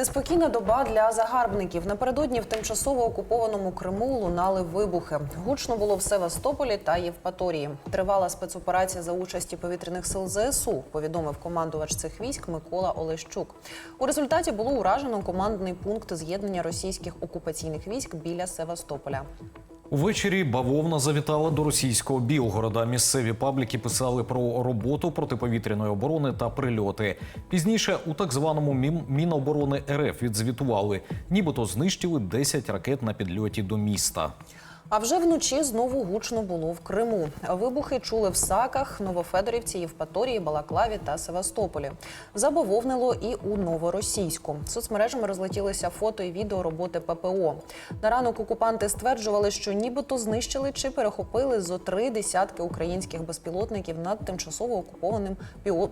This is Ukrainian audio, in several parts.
Неспокійна доба для загарбників. Напередодні в тимчасово окупованому Криму лунали вибухи. Гучно було в Севастополі та Євпаторії. Тривала спецоперація за участі повітряних сил ЗСУ. Повідомив командувач цих військ Микола Олещук. У результаті було уражено командний пункт з'єднання російських окупаційних військ біля Севастополя. Увечері бавовна завітала до російського Білгорода. Місцеві пабліки писали про роботу протиповітряної оборони та прильоти. Пізніше у так званому Мін- Міноборони РФ відзвітували, нібито знищили 10 ракет на підльоті до міста. А вже вночі знову гучно було в Криму. Вибухи чули в Саках, Новофедорівці, Євпаторії, Балаклаві та Севастополі. Забавовнило і у Новоросійську. Соцмережами розлетілися фото і відео роботи ППО. На ранок окупанти стверджували, що нібито знищили чи перехопили зо три десятки українських безпілотників над тимчасово окупованим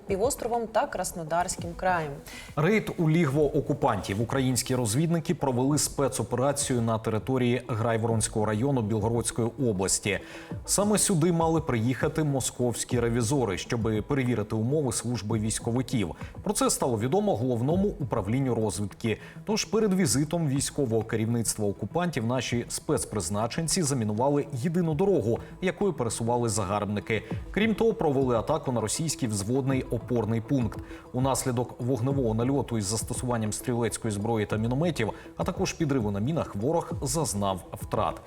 півостровом та Краснодарським краєм. Рейд у лігво окупантів. Українські розвідники провели спецоперацію на території Грайворонського району Білгородської області. Саме сюди мали приїхати московські ревізори, щоб перевірити умови служби військовиків. Про це стало відомо головному управлінню розвідки. Тож перед візитом військового керівництва окупантів наші спецпризначенці замінували єдину дорогу, якою пересували загарбники. Крім того, провели атаку на російський взводний опорний пункт. Унаслідок вогневого нальоту із застосуванням стрілецької зброї та мінометів, а також підриву на мінах, ворог зазнав втрат.